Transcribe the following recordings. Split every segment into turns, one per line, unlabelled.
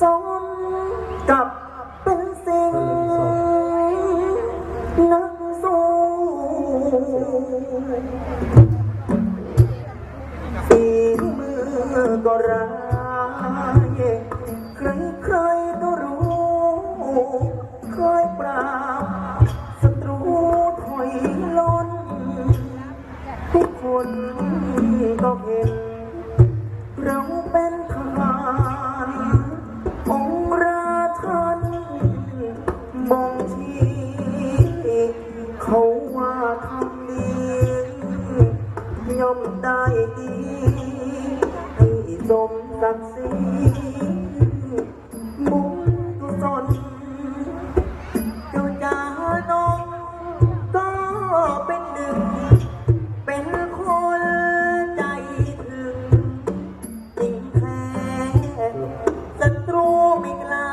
สมกับเป็นสิ่งนักสู้ฝีมือก็ร้ายใครใครก็รู้เคยปราบศัตรูถอยล้นทุกคนก็เห็น เราเป็นคน ย่อมได้ดีให้สมศักดิ์ศรีบุญกุศลเจ้าจาน้องก็เป็นหนึ่ง เป็นคนใจถึงจริงแท้ศัตรูไม่กล้า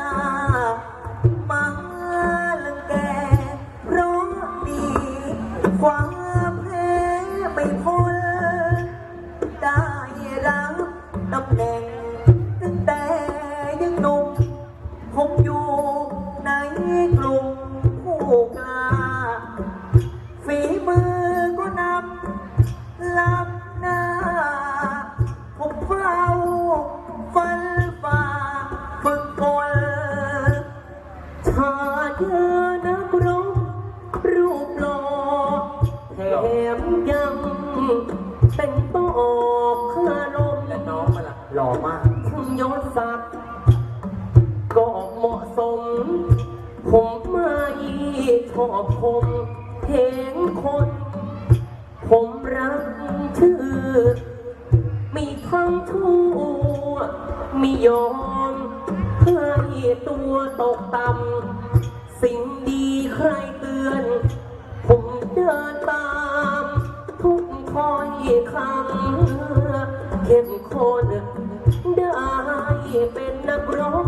มาลังแกเพราะดีความแพ้ไม่พ้น นักรบรูปหล่อแถมยังเป็นตอกข้าลม
และน้องมาล่ะ
หล่อมากคุณยศศักดิ์ก็เหมาะสม ผมไม่ชอบผมเห็นคน ผมรักชื่อ มีทั้งชั่วมียอมให้ตัวตกต่ำ สิ่งดีใครเตือน ผมเดินตาม ทุกถ้อยคำเข้มข้นได้เป็นนักรบ